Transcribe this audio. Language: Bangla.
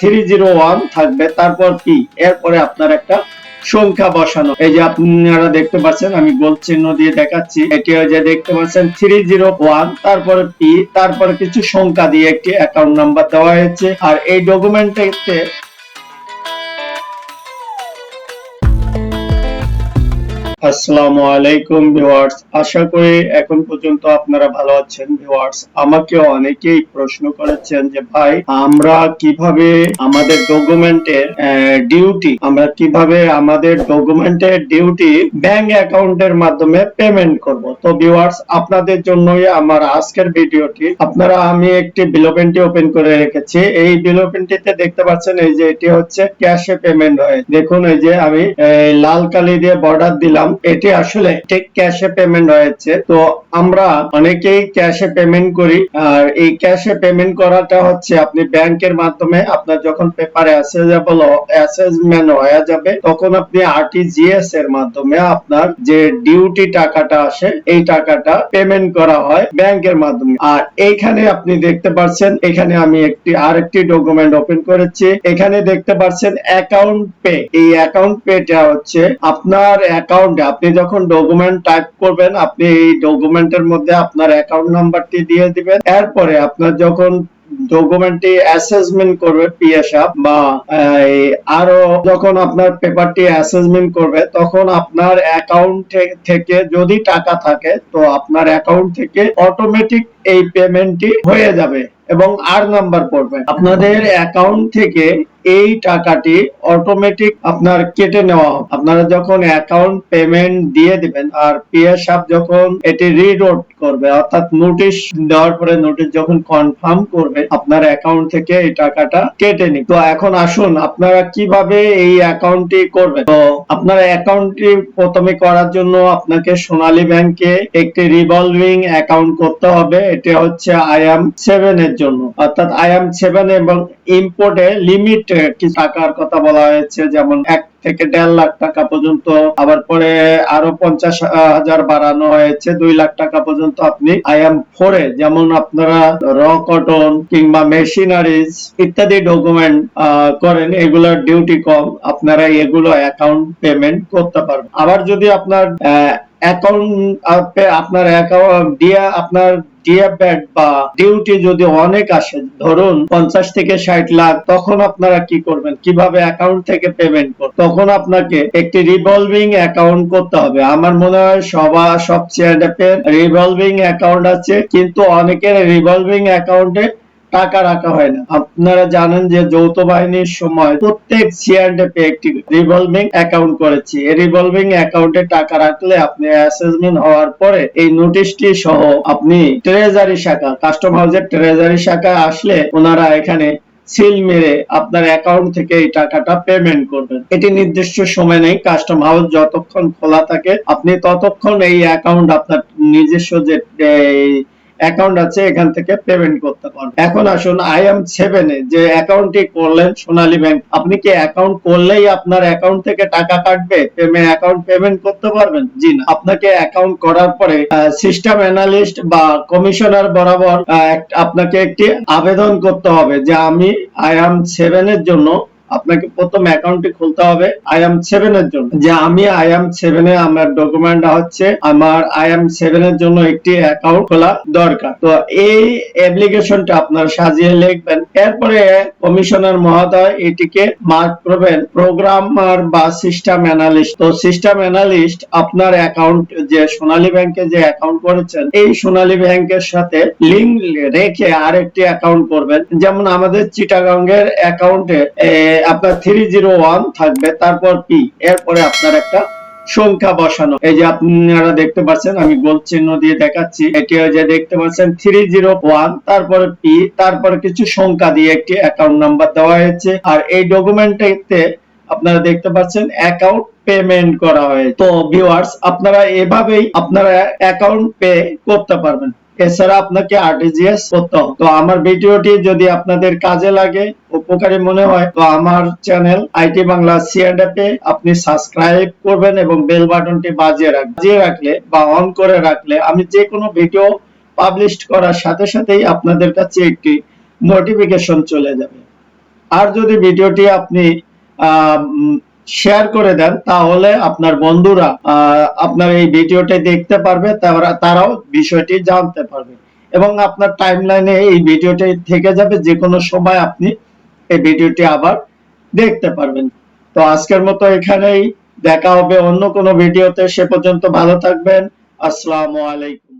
থ্রি জিরো ওয়ান থাকবে, তারপর কি? এরপরে আপনার একটা সংখ্যা বসানো। এই যে আপনারা দেখতে পাচ্ছেন, আমি গোল চিহ্ন দিয়ে দেখাচ্ছি। এটি যে দেখতে পাচ্ছেন থ্রি জিরো ওয়ান তারপরে পি তারপরে কিছু সংখ্যা দিয়ে একটি অ্যাকাউন্ট নাম্বার দেওয়া হয়েছে। আর এই ডকুমেন্টে আসসালামু আলাইকুম ভিউয়ার্স। আশা করি এখন পর্যন্ত আপনারা ভালো আছেন ভিউয়ার্স। আমাকে অনেকেই প্রশ্ন করেছেন যে, ভাই, আমরা কীভাবে আমাদের ডকুমেন্টের ডিউটি আমরা কীভাবে আমাদের ডকুমেন্টের ডিউটি ব্যাংক অ্যাকাউন্টের মাধ্যমে পেমেন্ট করব? তো ভিউয়ার্স, আপনাদের জন্যই আমার আজকের ভিডিওটি। আপনারা, আমি একটি বিলোপেন্টি ওপেন করে রেখেছি। এই বিলোপেন্টিতে দেখতে পাচ্ছেন এই যে এটি হচ্ছে ক্যাশে পেমেন্ট হয়। দেখুন, এই যে আমি লাল কালি দিয়ে বর্ডার দিলাম। এটি আসলে ঠিক ক্যাশে পেমেন্ট হয়েছে। তো আমরা অনেকেই ক্যাশে পেমেন্ট করি। আর এই ক্যাশে পেমেন্ট করাটা হচ্ছে আপনি ব্যাংকের মাধ্যমে আপনার যখন পেপারে অ্যাসেজেবল অ্যাসেসমেন্ট হয়ে যাবে, তখন আপনি আরটিজিএস এর মাধ্যমে আপনার যে ডিউটি টাকাটা আসে, এই টাকাটা পেমেন্ট করা হয় ব্যাংকের মাধ্যমে। আর এইখানে আপনি দেখতে পাচ্ছেন এখানে আমি একটি, আরেকটি ডকুমেন্ট ওপেন করেছি। এখানে দেখতে পাচ্ছেন অ্যাকাউন্ট পে এই অ্যাকাউন্ট পেটা হচ্ছে আপনার অ্যাকাউন্টে আপনি যখন ডকুমেন্ট টাইপ করবেন, আপনি এই ডকুমেন্টের মধ্যে আপনার অ্যাকাউন্ট নাম্বারটি দিয়ে দিবেন। এরপরে আপনার যখন ডকুমেন্টটি অ্যাসেসমেন্ট করবে পিএসআপ বা আরও যখন আপনার পেপারটি অ্যাসেসমেন্ট করবে, তখন আপনার অ্যাকাউন্ট থেকে যদি টাকা থাকে, তো আপনার অ্যাকাউন্ট থেকে অটোমেটিক এই পেমেন্টটি হয়ে যাবে এবং আর নাম্বার পড়বে আপনাদের অ্যাকাউন্ট থেকে এই টাকাটি অটোমেটিক আপনার কেটে নেওয়া হবে। আপনারা যখন অ্যাকাউন্ট পেমেন্ট দিয়ে দিবেন আর পিএসআপ যখন এটি রিডোট করবে, অর্থাৎ নোটিশ দেওয়ার পরে নোটিশ যখন কনফার্ম করবে, আপনার অ্যাকাউন্ট থেকে এই টাকাটা কেটে নি তো এখন আসুন, আপনারা কীভাবে এই অ্যাকাউন্টটি করবেন? তো আপনার অ্যাকাউন্টটি প্রথমে করার জন্য আপনাকে সোনালী ব্যাংকে একটি রিভলভিং অ্যাকাউন্ট করতে হবে। এটা হচ্ছে আইএম সেভেন এর জন্য। অর্থাৎ আইএম সেভেন এবং ইম্পোর্টে লিমিট কিছু টাকার কথা বলা হয়েছে, যেমন এক থেকে দেড় লাখ টাকা পর্যন্ত, আবার পরে আরও পঞ্চাশ হাজার বাড়ানো হয়েছে, দুই লাখ টাকা পর্যন্ত আপনি আইএম ফোরে, যেমন আপনারা র কটন কিংবা মেশিনারিজ ইত্যাদি ডকুমেন্ট করেন, এগুলোর ডিউটি কম, আপনারা এগুলো অ্যাকাউন্ট পেমেন্ট করতে পারবেন। আবার যদি আপনার অ্যাকাউন্ট আপনার অ্যাকাউন্ট দিয়া আপনার ডিএব্যাট বা ডিউটি যদি অনেক আসে, ধরুন পঞ্চাশ থেকে ষাট লাখ, তখন আপনারা কি করবেন? কীভাবে অ্যাকাউন্ট থেকে পেমেন্ট করবেন তখন আপনাকে একটি রিভলভিং অ্যাকাউন্ট করতে হবে। আমার মনে হয় সবা সব চেয়ারডেপের রিভলভিং অ্যাকাউন্ট আছে, কিন্তু অনেকের রিভলভিং অ্যাকাউন্টে টাকা রাখা হয় না। আপনারা জানেন যে যৌথ বাহিনীর সময় প্রত্যেক সিআরডিপি একটি রিভলভিং অ্যাকাউন্ট করেছি। এই রিভলভিং অ্যাকাউন্টে টাকা রাখলে আপনি অ্যাসেসমেন্ট হওয়ার পরে এই নোটিশটি সহ আপনি ট্রেজারি শাখা কাস্টম হাউসের ট্রেজারি শাখা আসলে ওনারা এখানে সিল মেরে আপনার অ্যাকাউন্ট থেকে এই টাকাটা পেমেন্ট করবেন। এটি নির্দিষ্ট সময় নেই। কাস্টম হাউস যতক্ষণ খোলা থাকে, আপনি ততক্ষণ এই অ্যাকাউন্ট আপনার নিজস্ব যে অ্যাকাউন্ট আছে, এখান থেকে পেমেন্ট করতে পারবেন। এখন আসুন আই এম সেভেনে যে অ্যাকাউন্টটি করলেন সোনালী ব্যাংক আপনি কি অ্যাকাউন্ট করলেই আপনার অ্যাকাউন্ট থেকে টাকা কাটবে? পেমেন্ট অ্যাকাউন্ট পেমেন্ট করতে পারবেন? জি না। আপনাকে অ্যাকাউন্ট করার পরে সিস্টেম অ্যানালিস্ট বা কমিশনার বরাবর আপনাকে একটি আবেদন করতে হবে যে আমি আই এম সেভেনের জন্য আপনাকে প্রথম অ্যাকাউন্টটি খুলতে হবে আই এম সেভেন এর জন্য। যে আমি আই এম সেভেন এ আমার ডকুমেন্ট হচ্ছে আমার আই এম সেভেন এর জন্য একটি অ্যাকাউন্ট খোলা দরকার। তো এই অ্যাপ্লিকেশনটা আপনার সাজিয়ে লিখবেন। এরপরে কমিশনার মহোদয় এটিকে মার্ক করবেন প্রোগ্রামার বা সিস্টেম অ্যানালিস্ট তো সিস্টেম অ্যানালিস্ট আপনার অ্যাকাউন্ট যে সোনালী ব্যাংকে যে অ্যাকাউন্ট করেছেন, এই সোনালী ব্যাংকের সাথে লিংক রেখে আরেকটি অ্যাকাউন্ট করবেন। যেমন আমাদের চিটাগাঙ্গের অ্যাকাউন্টে আপনার থ্রি জিরো ওয়ান থাকবে, তারপর পি এরপরে আপনার একটা সংখ্যা বসানো। এই যে আপনারা দেখতে পাচ্ছেন, আমি গোল চিহ্ন দিয়ে দেখাচ্ছি। এটি যে দেখতে পাচ্ছেন থ্রি জিরো ওয়ান তারপরে পি তারপরে কিছু সংখ্যা দিয়ে একটি অ্যাকাউন্ট নাম্বার দেওয়া হয়েছে। আর এই ডকুমেন্টে আপনারা দেখতে পাচ্ছেন অ্যাকাউন্ট পেমেন্ট করা হয় তো ভিউয়ার্স আপনারা এভাবেই আপনারা অ্যাকাউন্ট পে করতে পারবেন। এছাড়া আপনাকে আরটিজিএস করতে হবে। তো আমার ভিডিওটি যদি আপনাদের কাজে লাগে, উপকারী মনে হয়, তো আমার চ্যানেল আইটি বাংলা সিআরডাপে আপনি সাবস্ক্রাইব করবেন এবং বেল বাটনটি বাজিয়ে রাখবেন বাজিয়ে রাখলে বা অন করে রাখলে আমি যে কোনো ভিডিও পাবলিশ করার সাথে সাথেই আপনাদের কাছে একটি নোটিফিকেশন চলে যাবে। আর যদি ভিডিওটি আপনি শেয়ার করে দেন, তাহলে আপনার বন্ধুরা আপনার এই ভিডিওটি দেখতে পারবে, তারা- তারাও বিষয়টি জানতে পারবে। এবং আপনার টাইমলাইনে এই ভিডিওটি থেকে যাবে যে কোনো সময় আপনি এই ভিডিওটি আবার দেখতে পারবেন। তো আজকের মতো এখানেই, দেখা হবে অন্য কোনো ভিডিওতে, সে পর্যন্ত ভালো থাকবেন। আসসালামু আলাইকুম।